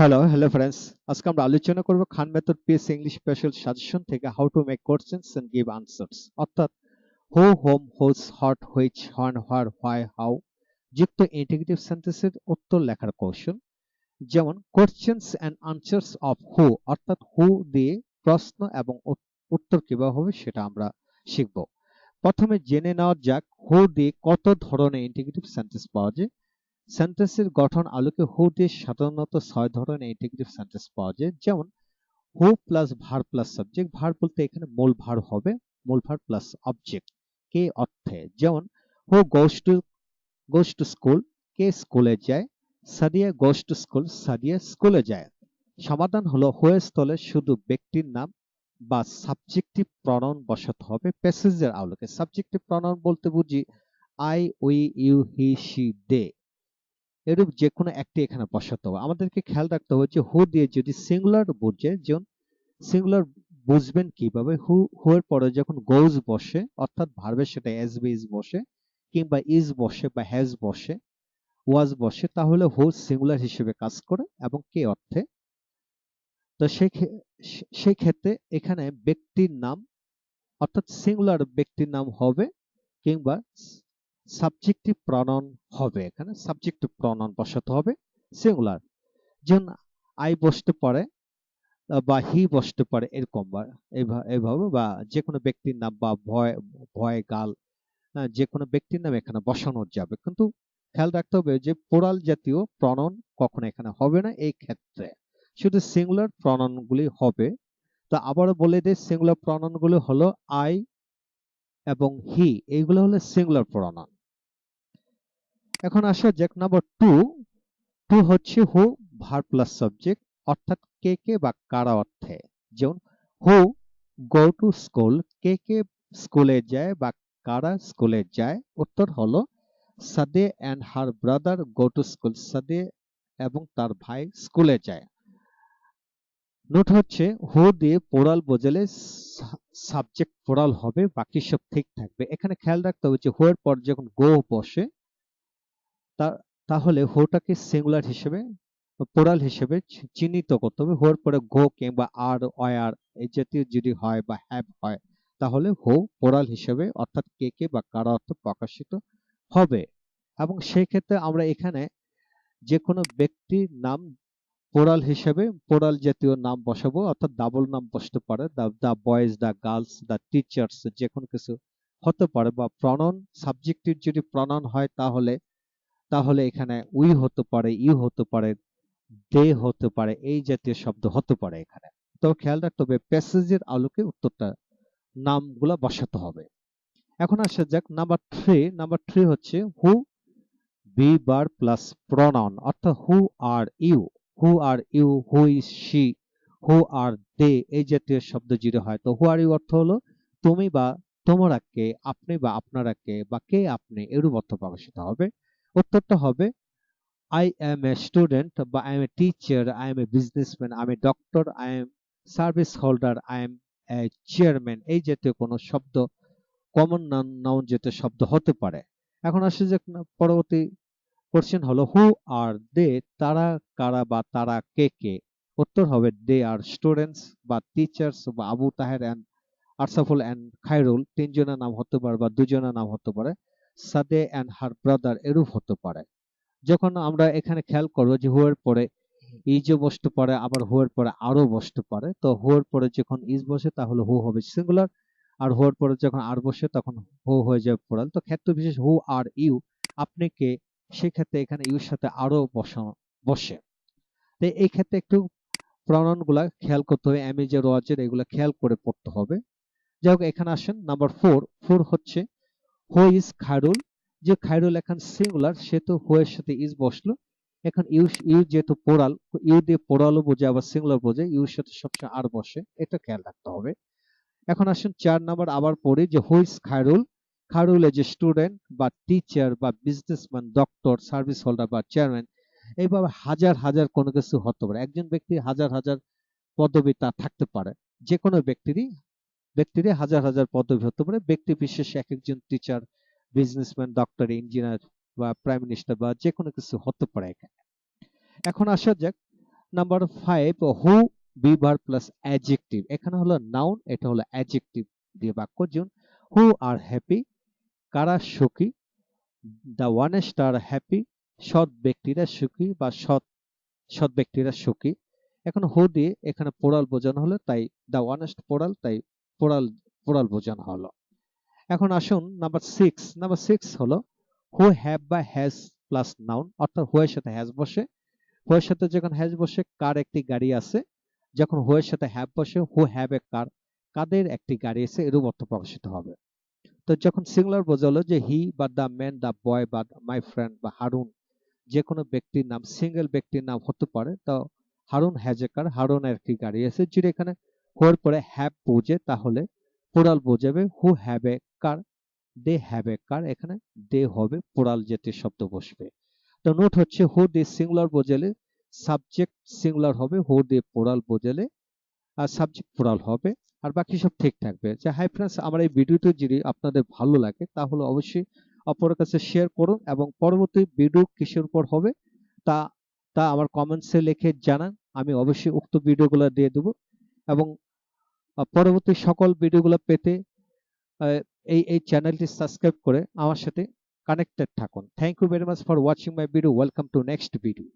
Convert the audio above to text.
Hello hello friends আজকে আমরা আলোচনা করব Khan method PS English special suggestion থেকে how to make questions and give answers অর্থাৎ who whom whose what which when where why how যুক্ত integrative সেন্টেন্সের উত্তর লেখার কৌশল। যেমন questions and answers of who অর্থাৎ হু দিয়ে প্রশ্ন এবং উত্তর কীভাবে হবে সেটা আমরা শিখব। প্রথমে জেনে নেওয়া যাক হু দিয়ে কত ধরনের ইন্টিগ্রেটিভ সেন্টেন্স পাওয়া যায়। সেন্টেন্সের গঠন আলোকে হু দিয়ে সাধারণত ছয় ধরনের ইন্টিগ্রেটিভ সেন্টেন্স পাওয়া যায়। যেমন, who plus verb plus subject verb বলতে এখানে মূল ভার হবে, মূল ভার প্লাস অবজেক্ট কে অর্থে। যেমন, who goes to goes to school কে স্কুলে যায়, Sadia goes to school Sadia স্কুলে যায়। সমাধান হলো হুয়ে স্থলে শুধু ব্যক্তির নাম বা সাবজেক্টিভ প্রনাউন বসাতে হবে প্যাসেজের আলোকে। সাবজেক্টিভ প্রনাউন বলতে বুঝি I we you he she they এরূপ যে কোনো একটি এখানে বসাতে হবে আমাদেরকে খেয়াল রাখতে হবে যে হু দিয়ে যদি সিঙ্গুলার বুঝে, যেমন সিঙ্গুলার বুঝবেন কীভাবে, হু হু এর পরে যখন গোজ বসে, অর্থাৎ ভার্বের সাথে এস বি ইজ বসে, কিংবা ইজ বসে বা হ্যাজ বসে ওয়াজ বসে, তাহলে হু সিঙ্গুলার হিসেবে কাজ করে এবং কে অর্থে? তো সেই ক্ষেত্রে এখানে ব্যক্তির নাম, অর্থাৎ সিঙ্গুলার ব্যক্তির নাম হবে কিংবা সাবজেক্টিভ প্রনাউন হবে। এখানে সাবজেক্টিভ প্রনাউন বসাতে হবে সিঙ্গুলার যেমন আই বসতে পারে বা হি বসতে পারে এরকম বা এইভাবে বা যে কোনো ব্যক্তির নাম বা ভয় ভয়, গাল যে কোনো ব্যক্তির নাম এখানে বসানো যাবে। কিন্তু খেয়াল রাখতে হবে যে পোরাল জাতীয় প্রনাউন কখনো এখানে হবে না এই ক্ষেত্রে। শুধু সিঙ্গুলার প্রনাউন গুলি হবে। তো আবারও বলে দিই সিঙ্গুলার প্রনাউনগুলো হলো আই এবং হি এইগুলো হলো সিঙ্গুলার প্রনাউন এখন আসা যাক নাম্বার টু টু হচ্ছে হু ভার প্লাস সাবজেক্ট অর্থাৎ কে কে বা কারা অর্থে। যেমন হু গো টু স্কুল কে কে স্কুলে যায় বা কারা স্কুলে যায়। উত্তর হলো, Sade and her brother go to school Sade এবং তার ভাই স্কুলে যায়। নোট হচ্ছে হু দিয়ে পোড়াল বোঝালে সাবজেক্ট পোড়াল হবে, বাকি সব ঠিক থাকবে। এখানে খেয়াল রাখতে হবে যে হু এর পর যখন গো বসে তাহলে হোটাকে সিঙ্গুলার হিসেবে পোড়াল হিসেবে চিহ্নিত করতে হবে। হোর পরে গো কিংবা আর, অয়ার এই জাতীয় যদি হয় বা হ্যাভ হয়, তাহলে হো পোড়াল হিসেবে অর্থাৎ কে কে বা কারা অর্থ প্রকাশিত হবে। এবং সেই ক্ষেত্রে আমরা এখানে যে কোনো ব্যক্তির নাম পোড়াল হিসেবে পোড়াল জাতীয় নাম বসাবো, অর্থাৎ ডাবল নাম বসতে পারে। The boys the girls the teachers যে কোনো কিছু হতে পারে বা প্রনন সাবজেক্টিভ যদি প্রনন হয়, তাহলে তাহলে এখানে উই হতে পারে ইউ হতে পারে দে হতে পারে, এই জাতীয় শব্দ হতে পারে এখানে। তো খেয়াল রাখতে হবে প্যাসেজের আলোকে উত্তরটা, নামগুলা বসাতে হবে। এখন আসা যাক নাম্বার থ্রি নাম্বার থ্রি হচ্ছে হু বি বার প্লাস প্রনাউন অর্থাৎ who are you who are you who is she who are they এই জাতীয় শব্দ যদি হয়, তো হু আর ইউ অর্থ হলো, তুমি বা তোমরা কে আপনি বা আপনারা কে বা কে আপনি, এরূপ অর্থ প্রকাশিত হবে। উত্তরটা হবে I am a student, but I am a teacher, I am a businessman, I am a doctor, I am service holder, I am a chairman. এই জাতীয় কোনো শব্দ কমন নাউন জাতীয় শব্দ হতে পারে। এখন আসে যে পরবর্তী কোশ্চেন হলো হু আর দে তারা কারা বা তারা কে কে? উত্তর হবে দে আর স্টুডেন্টস বা টিচার্স বা আবু তাহের অ্যান্ড আরসাফুল অ্যান্ড খায়রুল। তিনজনের নাম হতে পারে বা দুজনের নাম হতে পারে। সাদে অ্যান্ড হার ব্রাদার এরূপ হতে পারে। যখন আমরা এখানে খেয়াল করব যে হু এর পরে ইজও বসতে পারে, আবার হু এর পরে আরও বসতে পারে, তো হু এর পরে যখন ইজ বসে, তাহলে হু হবে সিঙ্গুলার আর হু এর পরে যখন আর বসে, তখন হু হয়ে যাবে প্লুরাল তো ক্ষেত্র বিশেষ হু আর ইউ আপনি কে সেক্ষেত্রে এখানে ইউর সাথে আরও বসানো বসে। তো এই ক্ষেত্রে একটু প্রনাউনগুলা খেয়াল করতে হবে অ্যামেজের ওয়াজের এগুলা খেয়াল করে পড়তে হবে। যাই হোক, এখানে আসেন নাম্বার ফোর ফোর হচ্ছে হু ইজ খায়রুল যে খায়রুল এখন সিঙ্গুলার সে তো হু এর সাথে ইজ বসল। এখন ইউ ইউ যেহেতু পোড়াল ইউ দিয়ে পোড়ালও বোঝে, আবার সিঙ্গুলার বোঝে ইউর সাথে সবসময় আর বসে, এটা খেয়াল রাখতে হবে। এখন আসুন চার নাম্বার, আবার পড়ি যে who is Khairul Khairul a student বা টিচার বা বিজনেসম্যান ডক্টর সার্ভিস হোল্ডার বা চেয়ারম্যান এইভাবে হাজার হাজার কোনো কিছু হতে পারে। একজন ব্যক্তি হাজার হাজার পদবি তার থাকতে পারে। যে কোনো ব্যক্তিরই ব্যক্তিরই হাজার হাজার পদবি হতে পারে ব্যক্তি বিশেষে এক একজন টিচার বিজনেসম্যান ডক্টর ইঞ্জিনিয়ার বা প্রাইম মিনিস্টার বা যে কোনো কিছু হতে পারে এখানে। এখন আসা যাক নাম্বার ফাইভ হু বিভার প্লাস অ্যাডজেক্টিভ এখানে হলো নাউন এটা হলো অ্যাডজেক্টিভ দিয়ে বাক্য। যেমন হু আর হ্যাপি কারা সুখী দ্য ওয়ানেস্ট আর হ্যাপি সৎ ব্যক্তিরা সুখী বা সৎ সৎ ব্যক্তিরা সুখী। এখন হু দিয়ে এখানে পোড়াল বোঝানো হলো, তাই দ্য ওয়ানেস্ট পোড়াল তাই পোড়াল পোড়াল বোঝানো হলো। এখন আসুন নাম্বার সিক্স নাম্বার সিক্স হলো হু হ্যাভ বা হ্যাজ প্লাস নাউন অর্থাৎ হু এর সাথে হ্যাজ বসে। হু এর সাথে যখন হ্যাজ বসে, কার একটি গাড়ি আছে? যখন হু এর সাথে হ্যাভ বসে হু হ্যাভ এ কার কাদের একটি গাড়ি আছে? এরূপ অর্থ প্রকাশিত হবে। তো যখন সিঙ্গুলার বোঝালো যে হি বা দ্য ম্যান দ্য বয় বা মাই ফ্রেন্ড বা হারুন, যে কোনো ব্যক্তির নাম সিঙ্গেল ব্যক্তির নাম হতে পারে, তো হারুন হ্যাজ এ কার হারুনের একটি গাড়ি আছে, যেটা এখানে হোর পরে হ্যাভ বোঝে তাহলে পোড়াল বোঝাবে who have a car they have a কার এখানে দে হবে পোড়াল জাতীয় শব্দ বসবে। তো নোট হচ্ছে হু দিয়ে সিঙ্গুলার বোঝালে সাবজেক্ট সিঙ্গুলার হবে হু দিয়ে পোড়াল বোঝালে আর সাবজেক্ট পোড়াল হবে, আর বাকি সব ঠিক থাকবে। যে হাই ফ্রেন্ডস আমার এই ভিডিওটি যদি আপনাদের ভালো লাগে, তাহলে অবশ্যই অপরের কাছে শেয়ার করুন এবং পরবর্তী ভিডিও কিসের উপর হবে, তা তা আমার কমেন্টসে লিখে জানান, আমি অবশ্যই উক্ত ভিডিওগুলো দিয়ে দেব। এবং পরবর্তী সকল ভিডিওগুলো পেতে এই এই চ্যানেলটি সাবস্ক্রাইব করে আমার সাথে কানেক্টেড থাকুন। Thank you very much for watching my video welcome to next video